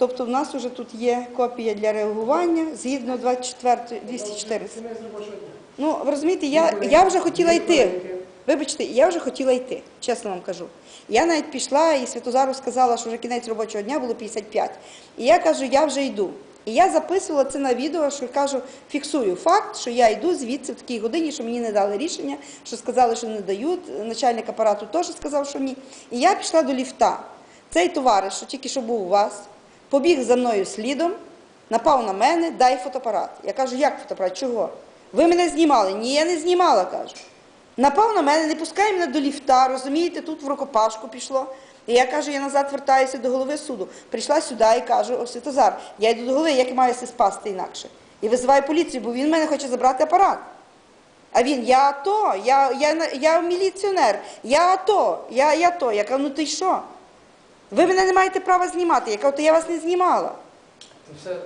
Тобто в нас вже тут є копія для реагування згідно 24 214. Кінець робочого дня. Ну, ви розумієте, я, я вже хотіла йти. Вибачте, я вже хотіла йти, чесно вам кажу. Я навіть пішла і Святозару сказала, що вже кінець робочого дня було 55. І я кажу, я вже йду. І я записувала це на відео, що кажу, фіксую факт, що я йду звідси в такій годині, що мені не дали рішення, що сказали, що не дають. Начальник апарату теж сказав, що ні. І я пішла до ліфта. Цей товариш, що тільки що був у вас, побіг за мною слідом, напав на мене, дай фотоапарат. Я кажу, як фотоапарат? Чого? Ви мене знімали? Ні, я не знімала, кажу. Напав на мене, не пускає мене до ліфта, розумієте, тут в рукопашку пішло. І я кажу, я назад вертаюся до голови суду. Прийшла сюди і кажу, о, Святозар, я йду до голови, як я маю се спасти інакше. І визиваю поліцію, бо він мене хоче забрати апарат. А він, я АТО, я, я, на- я міліціонер, я АТО, я, я то. Я кажу, ну ти що? Ви мене не маєте права знімати. Я кажу, то я вас не знімала. Це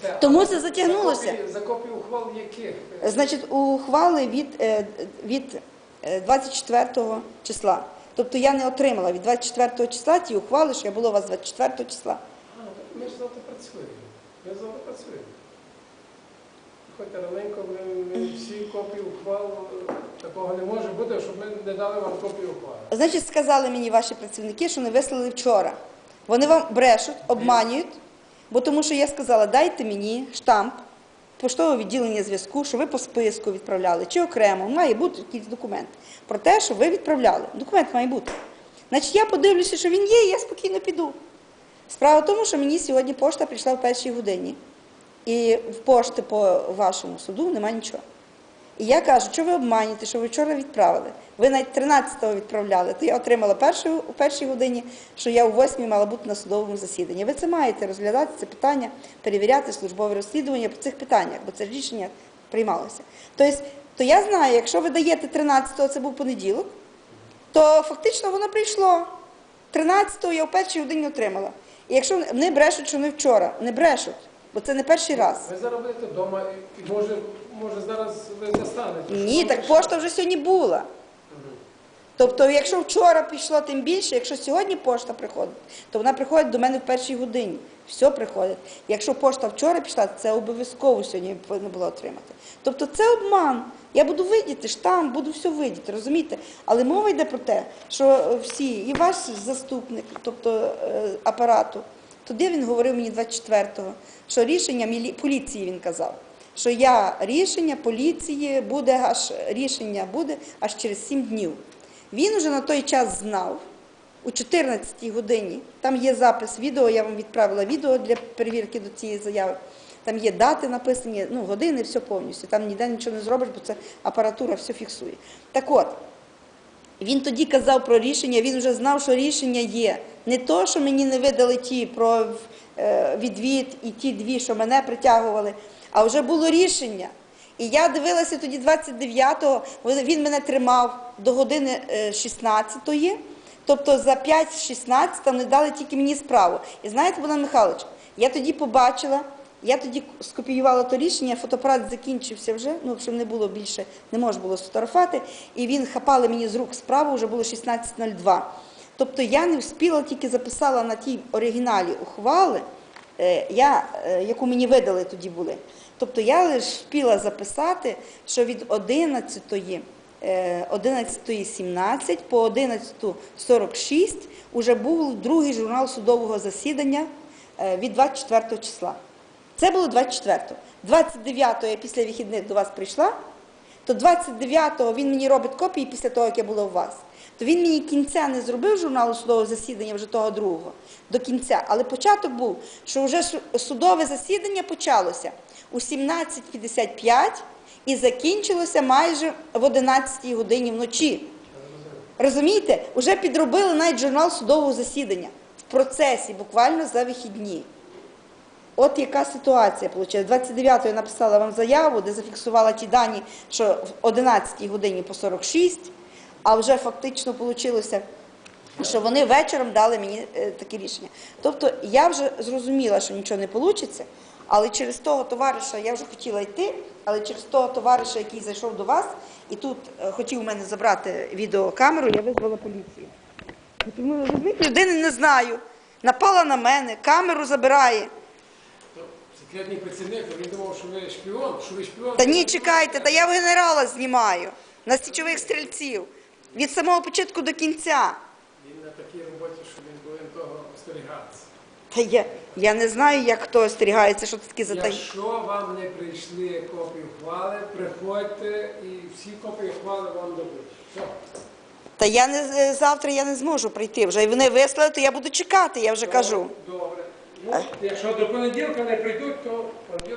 все, е. Тому це затягнулося. За копії, за ухвал яких? Значить, ухвали від, е, від е, 24 числа. Тобто я не отримала від 24 числа ті ухвали, що я була у вас 24 числа. А, так ми ж завтра працюємо. Ми завтра працюємо. Ходьте раненько, ми, ми всі копії ухвал, е, бути, щоб ми не дали вам копію ухвали. Значить, сказали мені ваші працівники, що не вислали вчора. Вони вам брешуть, обманюють, бо тому що я сказала, дайте мені штамп поштового відділення зв'язку, що ви по списку відправляли, чи окремо, має бути якийсь документ про те, що ви відправляли. Документ має бути. Значить, я подивлюся, що він є, і я спокійно піду. Справа в тому, що мені сьогодні пошта прийшла в першій годині. І в пошти по вашому суду нема нічого. І я кажу, що ви обманюєте, що ви вчора відправили. Ви навіть 13-го відправляли, то я отримала першу, у першій годині, що я у 8 мала бути на судовому засіданні. Ви це маєте розглядати, це питання, перевіряти службове розслідування по цих питаннях, бо це рішення приймалося. Тобто, то я знаю, якщо ви даєте 13-го, це був понеділок, то фактично воно прийшло. 13-го я у першій годині отримала. І якщо вони брешуть, що не вчора, не брешуть, бо це не перший раз. Ви зараз будете вдома і може, може зараз ви застанете. Ні, так пошта вже сьогодні була. Тобто, якщо вчора пішло, тим більше, якщо сьогодні пошта приходить, то вона приходить до мене в першій годині. Все приходить. Якщо пошта вчора пішла, це обов'язково сьогодні повинна була отримати. Тобто це обман. Я буду видіти штамп, буду все видіти, розумієте? Але мова йде про те, що всі, і ваш заступник, тобто е, апарату, тоді він говорив мені 24-го, що рішення поліції він казав, що я рішення поліції буде аж рішення буде аж через 7 днів. Він уже на той час знав, у 14-й годині, там є запис відео, я вам відправила відео для перевірки до цієї заяви. Там є дати написані, ну, години, все повністю. Там ніде нічого не зробиш, бо це апаратура все фіксує. Так от, він тоді казав про рішення, він вже знав, що рішення є. Не то, що мені не видали ті про е, відвід і ті дві, що мене притягували, а вже було рішення. І я дивилася тоді 29-го, він- мене тримав до години е, 16-ї, тобто за 5-16 там не дали тільки мені справу. І знаєте, Богдан Михайлович, я тоді побачила, я тоді скопіювала то рішення, фотоапарат закінчився вже, ну щоб не було більше, не можна було сфотографувати, і він хапали мені з рук справу, вже було 16.02. Тобто я не встигла, тільки записала на тій оригіналі ухвали, е, я, е, яку мені видали тоді були. Тобто я лише встигла записати, що від 11 е, 11.17 по 11.46 уже був другий журнал судового засідання е, від 24 числа. Це було 24-го. 29-го я після вихідних до вас прийшла, то 29-го він мені робить копії після того, як я була у вас. То він мені кінця не зробив журналу судового засідання вже того другого, до кінця. Але початок був, що вже судове засідання почалося у 17.55 і закінчилося майже в 11 годині вночі. Розумієте, вже підробили навіть журнал судового засідання в процесі, буквально за вихідні. От яка ситуація вийшла. 29-го я написала вам заяву, де зафіксувала ті дані, що в 11-й годині по 46, а вже фактично вийшло, що вони вечором дали мені е, таке рішення. Тобто я вже зрозуміла, що нічого не вийде, але через того товариша я вже хотіла йти, але через того товариша, який зайшов до вас, і тут е, хотів у мене забрати відеокамеру, я визвала поліцію. Тому розумієте, людини не знаю. напала на мене, камеру забирає. Секретний працівник, він думав, що ви шпіон, що ви шпіон. Та ні, чекайте, та я в генерала знімаю на січових стрільців. Від самого початку до кінця. Він на такій роботі, що він повинен того остерігатися. Та я, я не знаю, як хто остерігається, що це таке за та... Якщо вам не прийшли копії ухвали, приходьте і всі копії ухвали вам дадуть. Все. Та я не е, завтра я не зможу прийти. Вже вони вислали, то я буду чекати, я вже кажу. Добре. Ну, якщо до понеділка не прийдуть, то понеділка